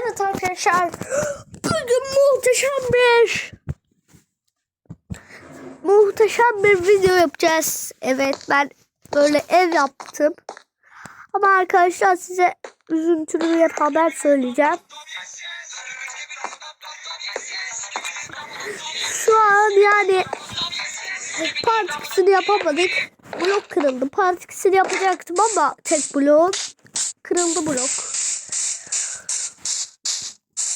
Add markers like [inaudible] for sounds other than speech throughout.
Evet arkadaşlar. Bugün muhteşem bir muhteşem bir video yapacağız. Evet ben böyle ev yaptım. Ama arkadaşlar size üzüntülü bir haber söyleyeceğim. Şu an yani part ikisini yapamadık. Blok kırıldı. Part ikisini yapacaktım ama tek blok kırıldı blok.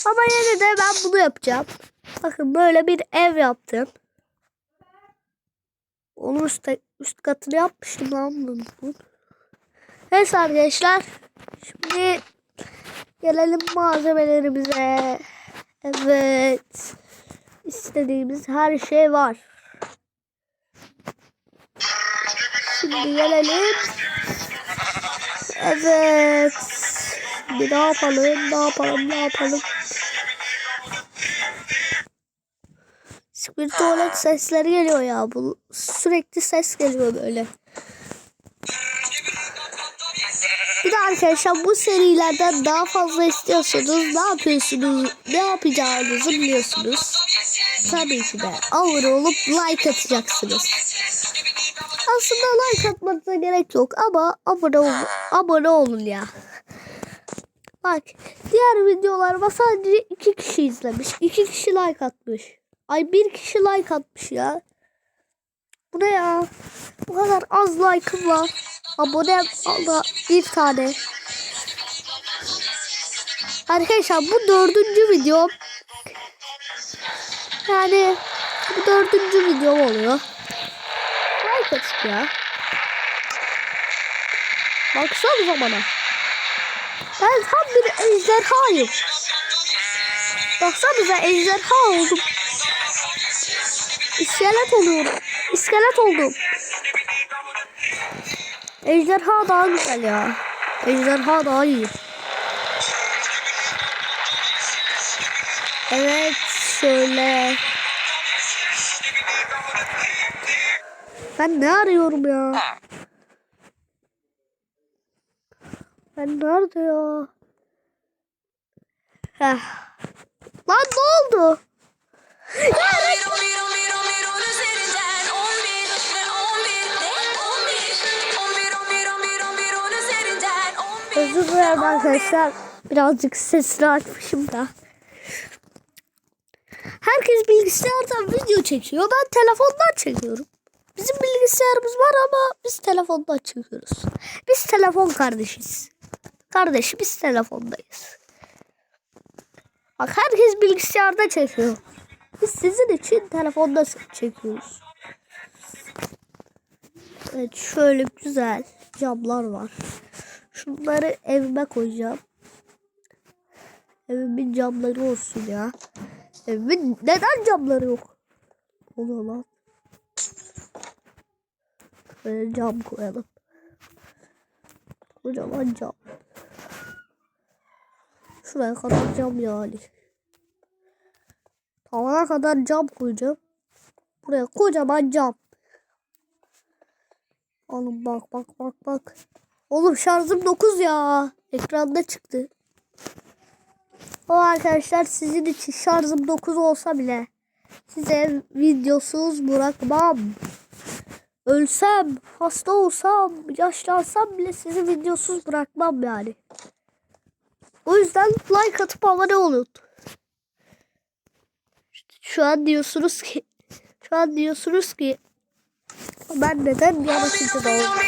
Ama yine de ben bunu yapacağım. Bakın böyle bir ev yaptım. Onun üst, üst katını yapmıştım lan bunu. Neyse arkadaşlar. Şimdi gelelim malzemelerimize. Evet. İstediğimiz her şey var. Şimdi gelelim. Evet. Şimdi ne yapalım? Ne yapalım? Ne yapalım? Bir tuvalet sesleri geliyor ya. Bu sürekli ses geliyor böyle. Bir de arkadaşlar bu serilerden daha fazla istiyorsanız ne yapıyorsunuz? Ne yapacağınızı biliyorsunuz. Tabii ki de abone olup like atacaksınız. Aslında like atmanıza gerek yok ama abone olun, abone olun ya. Bak diğer videolarıma sadece iki kişi izlemiş. iki kişi like atmış. Ay bir kişi like atmış ya. Bu ne ya? Bu kadar az like'ım var. Abone da bir tane. Arkadaşlar bu dördüncü video. Yani bu dördüncü video oluyor. Like atın ya. Baksanıza bana. Ben tam bir ejderhayım. Baksanıza ejderha oldum. İskelet oluyorum. İskelet oldum. Ejderha daha güzel ya. Ejderha daha iyi. Evet şöyle. Ben ne arıyorum ya? Ben nerede ya? Heh. Lan ne oldu? Özür dilerim arkadaşlar. Birazcık sesini açmışım da. Herkes bilgisayardan video çekiyor. Ben telefondan çekiyorum. Bizim bilgisayarımız var ama biz telefondan çekiyoruz. Biz telefon kardeşiz. Kardeş biz telefondayız. Bak herkes bilgisayarda çekiyor. Biz sizin için telefonda çekiyoruz. Evet şöyle güzel camlar var. Şunları evime koyacağım. Evimin camları olsun ya. Evimin neden camları yok? Oluyor lan. Böyle cam koyalım. Kocaman cam. Şuraya kadar cam yani. Tavana kadar cam koyacağım. Buraya kocaman cam. Oğlum bak bak bak bak. Oğlum şarjım 9 ya. Ekranda çıktı. O arkadaşlar sizin için şarjım 9 olsa bile size videosuz bırakmam. Ölsem, hasta olsam, yaşlansam bile sizi videosuz bırakmam yani. O yüzden like atıp abone olun. Şu an diyorsunuz ki şu an diyorsunuz ki ben neden yaratıcıda oynuyorum?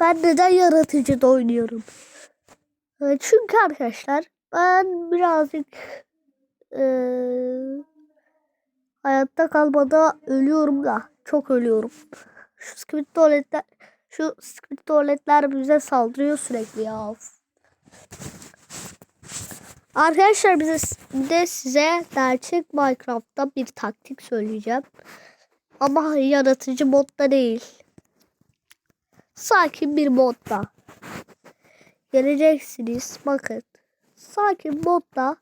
Ben neden yaratıcıda oynuyorum? Ee, Çünkü arkadaşlar ben birazcık eee, hayatta kalmada ölüyorum da çok ölüyorum. Şu skibit tuvaletler şu skibit tuvaletler bize saldırıyor sürekli ya. Arkadaşlar bize de size gerçek Minecraft'ta bir taktik söyleyeceğim. Ama yaratıcı modda değil. Sakin bir modda. Geleceksiniz. Bakın. Sakin modda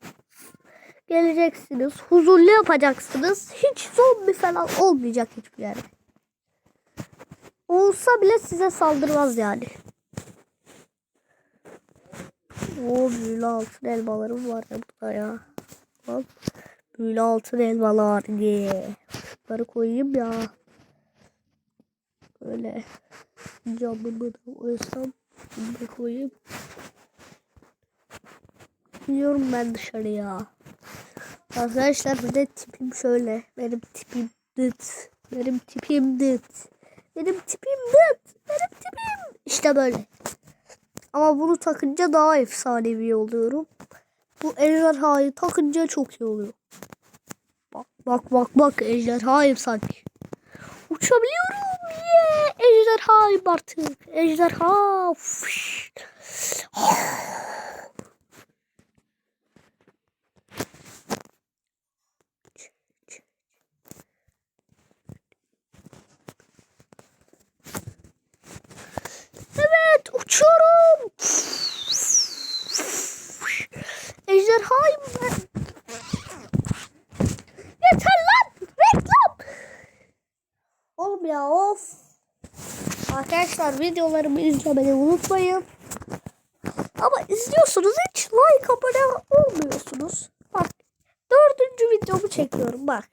geleceksiniz. Huzurlu yapacaksınız. Hiç zombi falan olmayacak hiçbir yerde. Olsa bile size saldırmaz yani. O büyülü altın elmalarım var ya burada ya. Bak. Büyülü altın elmalar diye. Bunları koyayım ya. Böyle camımı da koysam. Bunu koyayım. Gidiyorum ben dışarıya. Arkadaşlar bir de tipim şöyle. Benim tipim dıt. Benim tipim dıt. Benim tipim dıt. Benim tipim. İşte böyle. Ama bunu takınca daha efsanevi oluyorum. Bu ejderhayı takınca çok iyi oluyor. Bak bak bak bak ejderhayım sanki. Uçabiliyorum. Yeah. Ejderhayım artık. Ejderha. Evet uçuyorum. Ejderhayım ben. Yeter lan. Reklam. Oğlum ya of. Arkadaşlar videolarımı izlemeyi unutmayın. Ama izliyorsunuz hiç like abone olmuyorsunuz. Bak dördüncü videomu çekiyorum bak.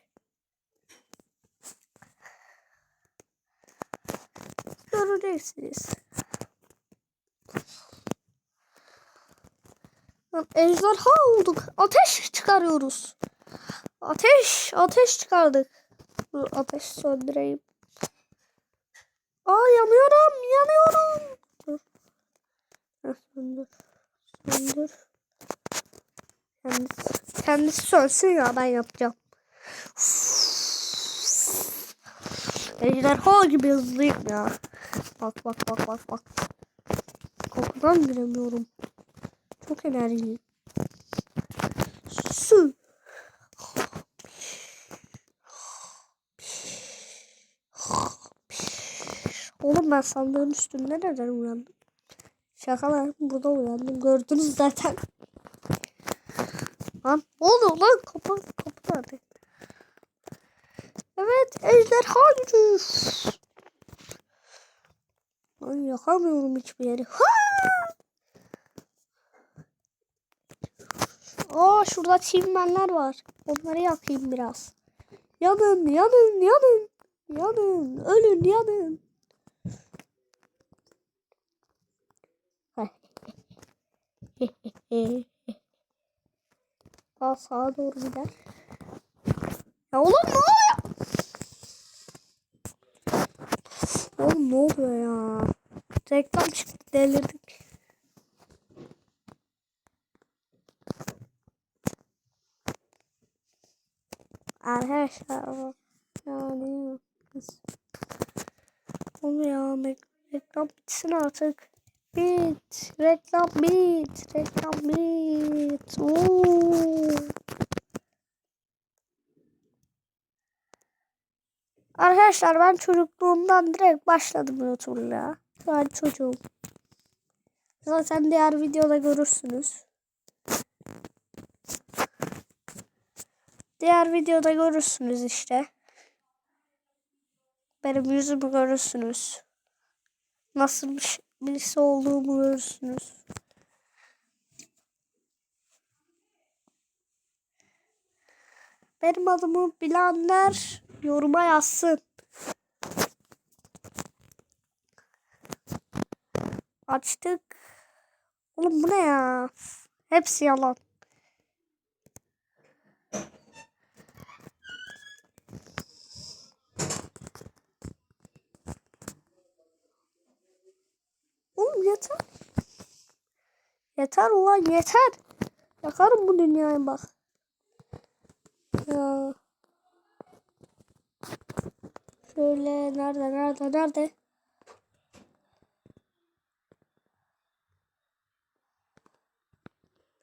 Göreceksiniz. Ejderha olduk. Ateş çıkarıyoruz. Ateş, ateş çıkardık. Ateş söndüreyim. Aa yanıyorum, yanıyorum. Dur. Heh, söndür. Söndür. Kendisi, kendisi sönsün ya ben yapacağım. Ejderha gibi hızlıyım ya. Bak bak bak bak bak. Kokudan giremiyorum. Çok enerji. Su. Oğlum ben sandığın üstünde neden uyandım? Şaka lan burada uyandım. Gördünüz zaten. Lan ne oluyor lan? Kapı, kapı nerede? Evet ejderha gücü. Lan yakamıyorum hiçbir yeri. Ha! Aa şurada çimenler var. Onları yakayım biraz. Yanın, yanın, yanın. Yanın, ölün, yanın. [laughs] Daha sağa doğru gider. Ya oğlum ne oluyor? Oğlum ne oluyor ya? Reklam çıktı delirdik. Arkadaşlar yani biz onu ya reklam bitsin artık. Bit. Reklam bit. Reklam bit. Oo. Arkadaşlar ben çocukluğumdan direkt başladım YouTube'la. Ben çocuğum. Zaten diğer videoda görürsünüz. Diğer videoda görürsünüz işte. Benim yüzümü görürsünüz. Nasıl bir şey- birisi olduğumu görürsünüz. Benim adımı bilenler yoruma yazsın. Açtık. Oğlum bu ne ya? Hepsi yalan. Yeter. Yeter ulan yeter. Yakarım bu dünyayı bak. Ya. Şöyle nerede nerede nerede?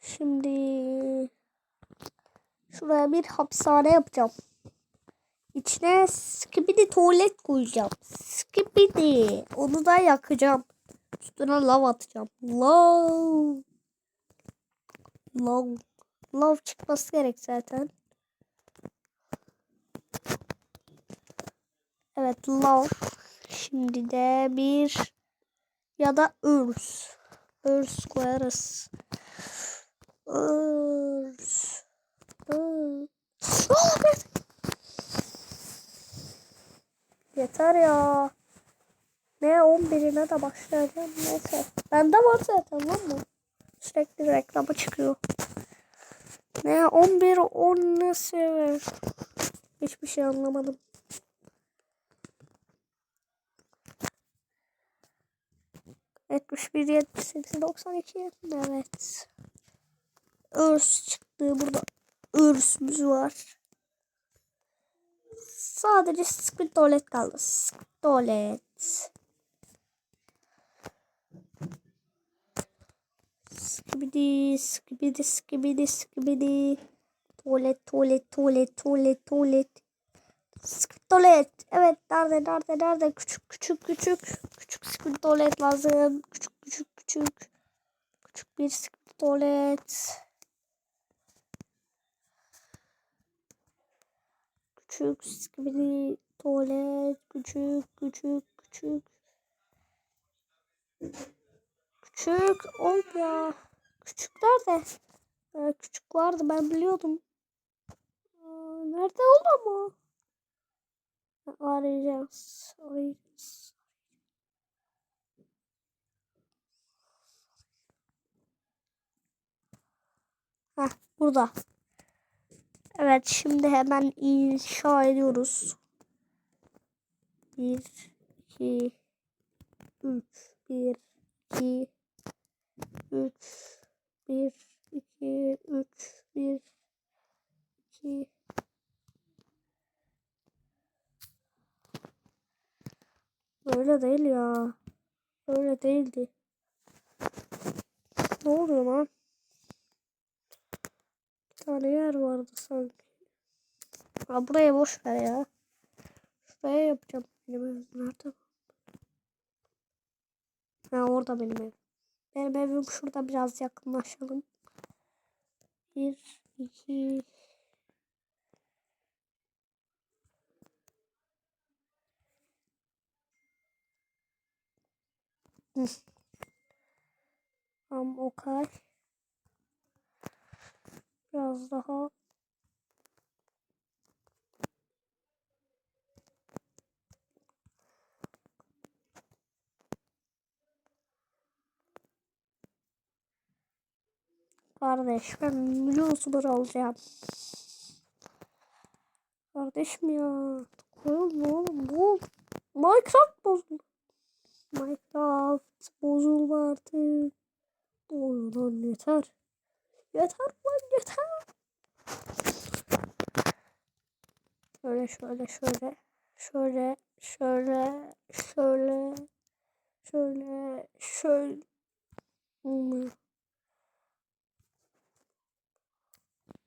Şimdi şuraya bir hapishane yapacağım. İçine skibidi tuvalet koyacağım. Skibidi. Onu da yakacağım. Üstüne lav atacağım. Lav. Lav. Lav çıkması gerek zaten. Evet lav. Şimdi de bir ya da örs. Örs koyarız. Örs. Örs. Evet. Yeter ya. Ne 11'ine de başlayacağım. Neyse. Bende var zaten lan mı? Sürekli reklama çıkıyor. Ne 11 10 ne sever? Hiçbir şey anlamadım. Yetmiş bir, yetmiş sekiz, doksan iki. Evet. Örs çıktı. Burada örsümüz var. Sadece Squid Tuvalet kaldı. Squid Tuvalet. Skibidi, skibidi, skibidi, skibidi. Tuvalet, tuvalet, tuvalet, tuvalet, tuvalet. Squid Tuvalet. Evet, nerede, nerede, nerede? Küçük, küçük, küçük. Küçük Squid Tuvalet lazım. Küçük, küçük, küçük. Küçük bir Squid Tuvalet. Küçük skibidi tuvalet. Küçük küçük küçük. Küçük ol ya. Küçük nerede? Ee, küçük vardı ben biliyordum. Aa, nerede oldu ama? Arayacağız. Arayacağız. Heh, burada. Evet şimdi hemen inşa ediyoruz. 1 2 3 1 2 3 1 2 3 1 2 Böyle değil ya. Böyle değildi. Ne oluyor lan? Bir tane yer vardı sanki. Ha, buraya boş ver ya. Şuraya yapacağım. Benim evim nerede? Ha orada benim evim. Benim evim şurada biraz yakınlaşalım. Bir, iki. Tam okay. Biraz daha Kardeş ben YouTuber olacağım. Kardeşim ya. Koyulma oğlum bu. Minecraft bozuldu. Minecraft bozulma artık. Oy lan yeter. Yeter lan yeter. Şöyle şöyle şöyle. Şöyle şöyle şöyle şöyle şöyle. Olmuyor.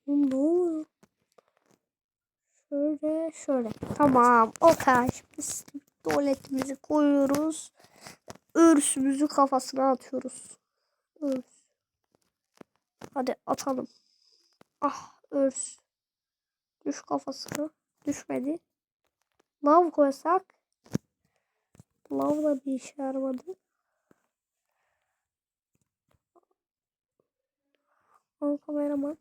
Oluyor? Şöyle şöyle. Tamam. Okay. Biz tuvaletimizi koyuyoruz. Örsümüzü kafasına atıyoruz. Örs. Hadi atalım. Ah örs. Düş kafasına. Düşmedi. Lav koysak. Lav da bir işe yaramadı. Al kameraman.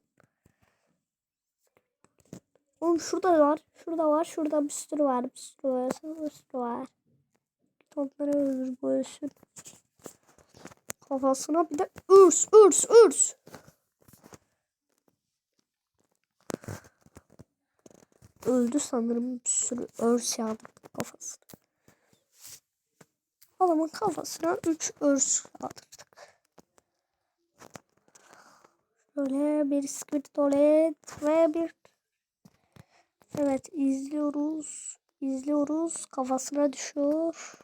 Oğlum şurada var. Şurada var. Şurada bir sürü var. Bir sürü var. Bir sürü var. Onları öldür bu ölsün. Kafasına bir de ürs ürs ürs. Öldü sanırım bir sürü örs yağdı kafasına. Adamın kafasına 3 örs yağdırdık. Şöyle bir squid tuvalet ve bir Evet izliyoruz. İzliyoruz. Kafasına düşüyor.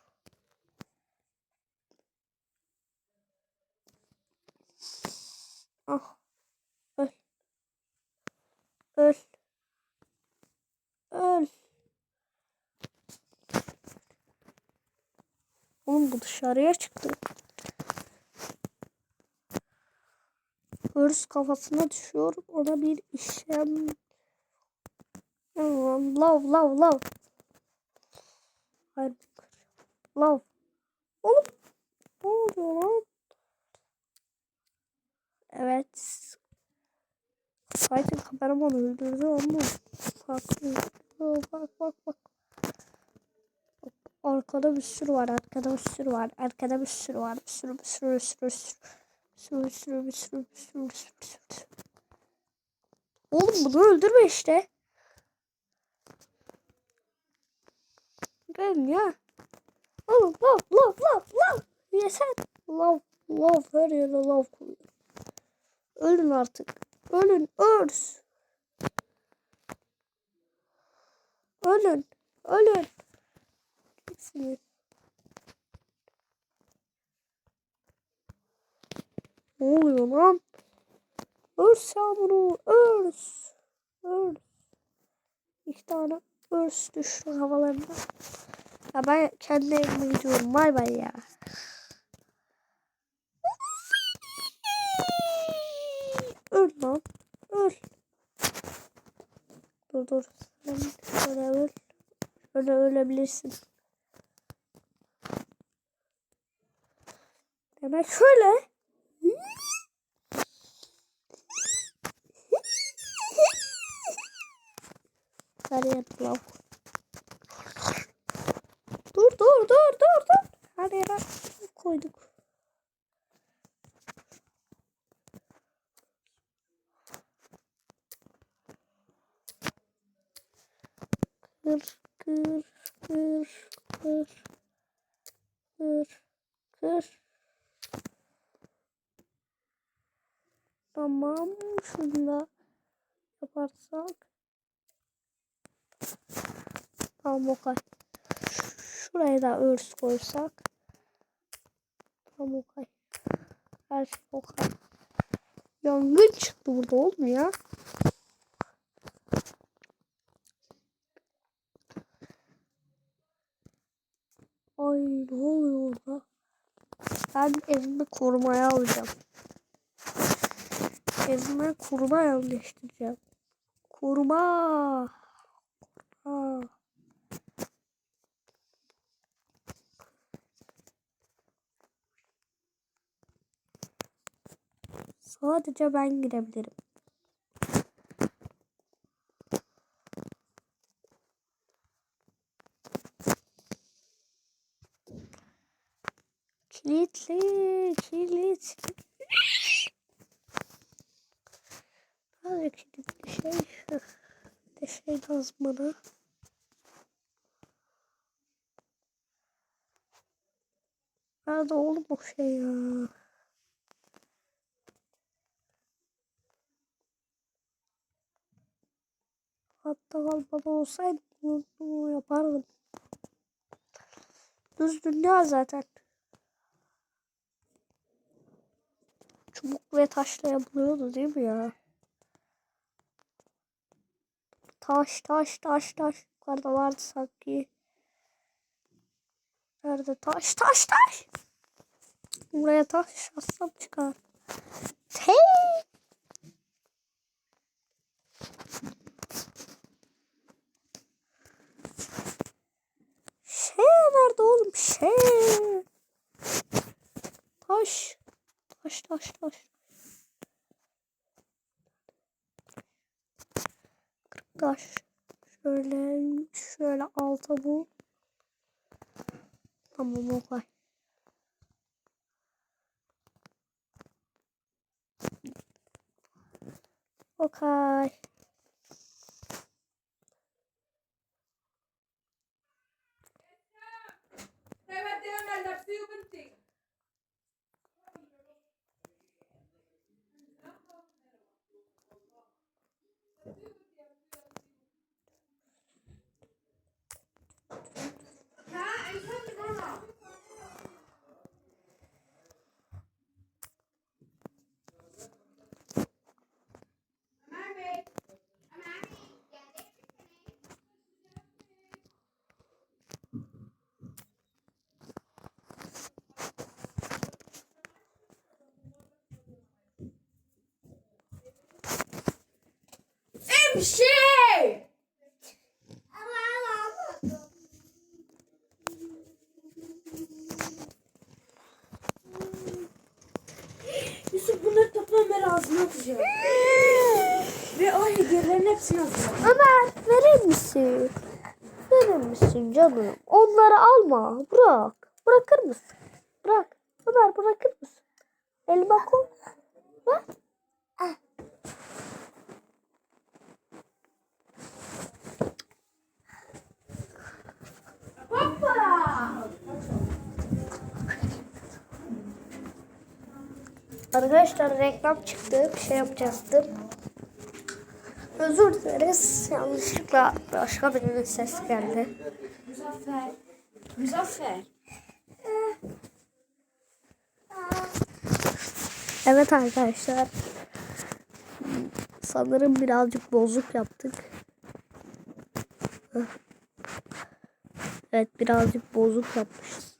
Ah. Öl. Öl. Öl. Oğlum bu dışarıya çıktı. Hırs kafasına düşüyor. Ona bir işlem Love love love. Hayır. Love. Oğlum. Ne oluyor lan? Evet. Zaten kameraman öldürdü ama. Farklı. Bak bak bak. Arkada bir sürü var. Arkada bir sürü var. Arkada bir sürü var. Bir sürü bir sürü bir sürü. Bir sürü bir sürü bir sürü bir sürü bir sürü. Oğlum bunu öldürme işte. Gelin ya. Oğlum love love love love. Yeter. Love love her yere love koyuyor. Ölün artık. Ölün örs. Ölün. Ölün. Gitsiniz. Ne oluyor lan? Örs yağmuru. Örs. Örs. İki tane örs düştü havalarına. Ya ben kendi evime gidiyorum. Bay bay ya. Öl lan. Öl. Dur dur. Şöyle öl. Öyle ölebilirsin. Demek şöyle. Her yer lav. Dur dur dur dur dur. Her yere koyduk. Kır kır kır kır kır kır. Tamam şunu da yaparsak. Tamam okay. Şuraya da örs koysak. Tamam okay. Her şey okay. Yangın çıktı burada oğlum ya. Ay ne oluyor orada? Ben evimi korumaya alacağım. Evime koruma yerleştireceğim. Koruma. Koruma. Sadece ben girebilirim. Kilitli, kilitli. Nerede kilitli şey? Bir şey lazım bana. Nerede oğlum o şey ya? Hatta bana olsaydı bunu, bunu yapardım. Düz dünya zaten. Çubuk ve taşla yapılıyordu değil mi ya? Taş taş taş taş. Yukarıda vardı sanki. Nerede taş taş taş. Buraya taş atsam çıkar. Hey! Şey nerede oğlum? Şey. Taş. Taş taş taş. Taş. Şöyle şöyle alta bu. Tamam okay. Goddamn, I love you, şey. Yusuf bunları toplamaya ağzına atacağım. Ve o hediyelerin hepsini atacağım. Ömer verir misin? Verir misin canım? Onları alma. Bırak. Bırakır mısın? Bırak. Ömer bırakır mısın? Elma koy. Bak. Arkadaşlar reklam çıktı. Bir şey yapacaktım. Özür dileriz. Yanlışlıkla başka birinin ses geldi. Muzaffer. Muzaffer. Evet arkadaşlar. Sanırım birazcık bozuk yaptık. Evet birazcık bozuk yapmışız.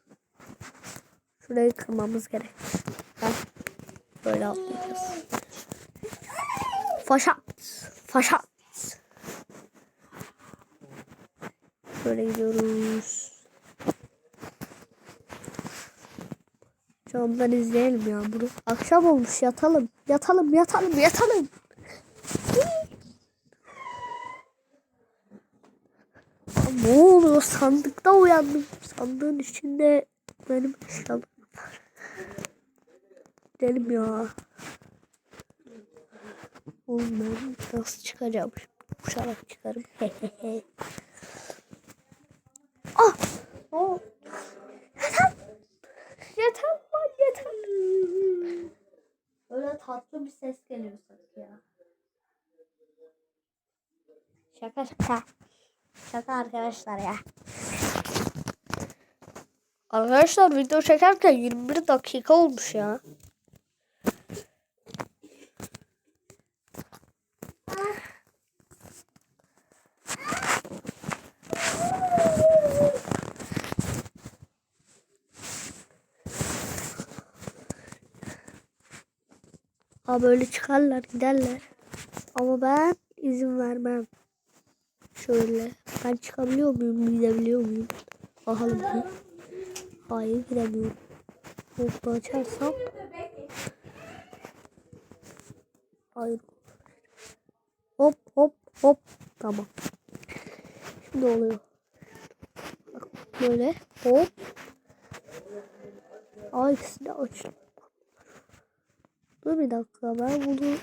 Şurayı kırmamız gerek. Heh. Böyle atlayacağız. Faşat. Faşat. Şöyle gidiyoruz. Camdan izleyelim ya bunu. Akşam olmuş yatalım. Yatalım yatalım yatalım. Ya ne oluyor sandıkta uyandım. Sandığın içinde benim eşyalarım. Gidelim ya. Oğlum ben nasıl çıkacağım? Uçarak çıkarım. [laughs] ah! Oldu? Yeter! Yeter lan yeter. Öyle tatlı bir ses geliyor sanki ya. Şaka şaka. Şaka arkadaşlar ya. Arkadaşlar video çekerken 21 dakika olmuş ya. Böyle çıkarlar giderler. Ama ben izin vermem. Şöyle. Ben çıkabiliyor muyum? Gidebiliyor muyum? Bakalım bir. Hayır gidemiyorum. Bunu açarsam. Hayır. Hop hop hop. Tamam. Şimdi oluyor. Bak böyle. Hop. Aa ikisi de. Dur bir dakika ben bunu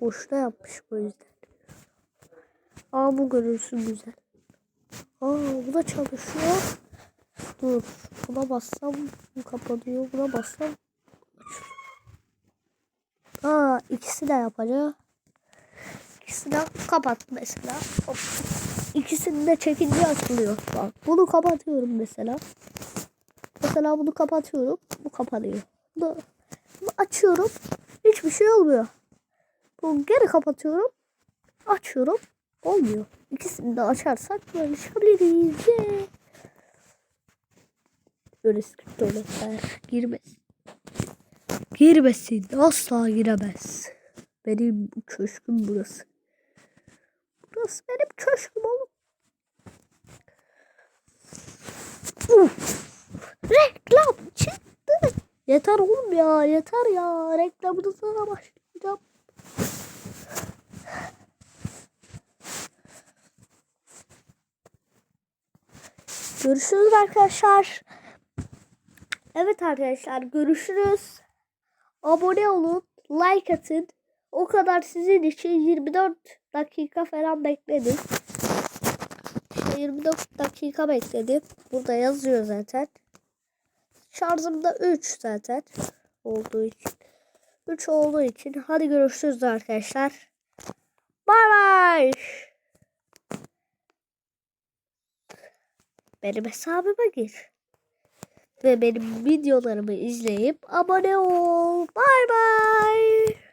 boşuna yapmışım o yüzden. Aa bu görünsün güzel. Aa bu da çalışıyor. Dur buna bassam bu kapanıyor. Buna bassam. Aa ikisi de yapacak. İkisini de kapat mesela. Hop. İkisini de çekince açılıyor. Bak bunu kapatıyorum mesela. Mesela bunu kapatıyorum. Bu kapanıyor. Bunu açıyorum. Hiçbir şey olmuyor. Bunu geri kapatıyorum. Açıyorum. Olmuyor. İkisini de açarsak böyle çıkabiliriz. Böyle tuvaletler girmesin. Girmesin. Asla giremez. Benim köşküm burası. Burası benim köşküm oğlum. Uf. Reklam çıktı. Yeter oğlum ya yeter ya. Reklamını sana başlayacağım. Görüşürüz arkadaşlar. Evet arkadaşlar görüşürüz. Abone olun. Like atın. O kadar sizin için 24 dakika falan bekledim. İşte 24 dakika bekledim. Burada yazıyor zaten. Şarjım da 3 zaten. Olduğu için. 3 olduğu için. Hadi görüşürüz arkadaşlar. Bay bay. Benim hesabıma gir. Ve benim videolarımı izleyip abone ol. Bay bay.